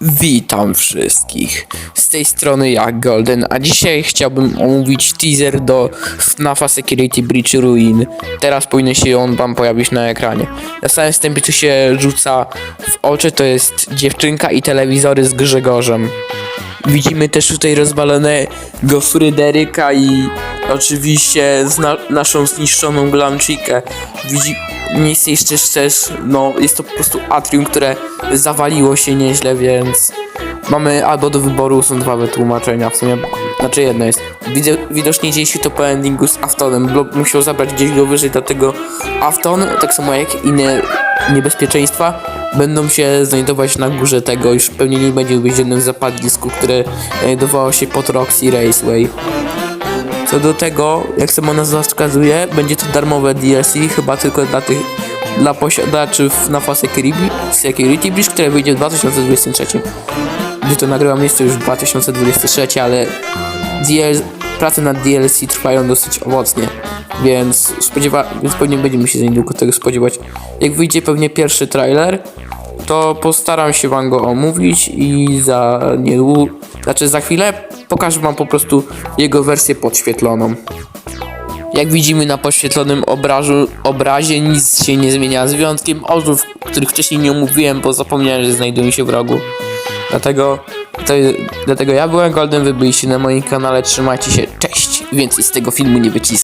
Witam wszystkich. Z tej strony ja, Golden, a dzisiaj chciałbym omówić teaser do FNAFa Security Breach Ruin. Teraz powinien się on wam pojawić na ekranie. Na samym wstępie co się rzuca w oczy to jest dziewczynka i telewizory z Grzegorzem. Widzimy też tutaj rozwalonego Fryderyka i oczywiście zna- naszą zniszczoną Glamchikę. Widzi miejsce jeszcze też, no jest to po prostu atrium, które zawaliło się nieźle, więc mamy albo do wyboru są dwa wytłumaczenia, w sumie, znaczy jedno jest. Widzę, widocznie dzieje się to po endingu z Aftonem. Blob musiał zabrać gdzieś go wyżej, dlatego Afton, tak samo jak inne niebezpieczeństwa, będą się znajdować na górze tego, już pewnie nie będzie uwięzionym w zapadlisku, które znajdowało się pod Roxy Raceway. Co do tego, jak sama nazwa wskazuje, będzie to darmowe DLC, chyba tylko dla tych dla posiadaczy FNAFa Security, Security Breach, które wyjdzie w 2023. Gdy to nagrywam jest to już 2023, ale DL, prace nad DLC trwają dosyć owocnie, więc spodziewa, więc pewnie będziemy się za niedługo tego spodziewać. Jak wyjdzie pewnie pierwszy trailer, to postaram się wam go omówić i za niedługo, znaczy za chwilę pokażę wam po prostu jego wersję podświetloną. Jak widzimy na podświetlonym obrazu, obrazie nic się nie zmienia z wyjątkiem ozdób, których wcześniej nie omówiłem, bo zapomniałem, że znajdują się w rogu. Dlatego, to, dlatego ja byłem Golden, wy byliście na moim kanale, trzymajcie się, cześć! Więcej z tego filmu nie wyciskam.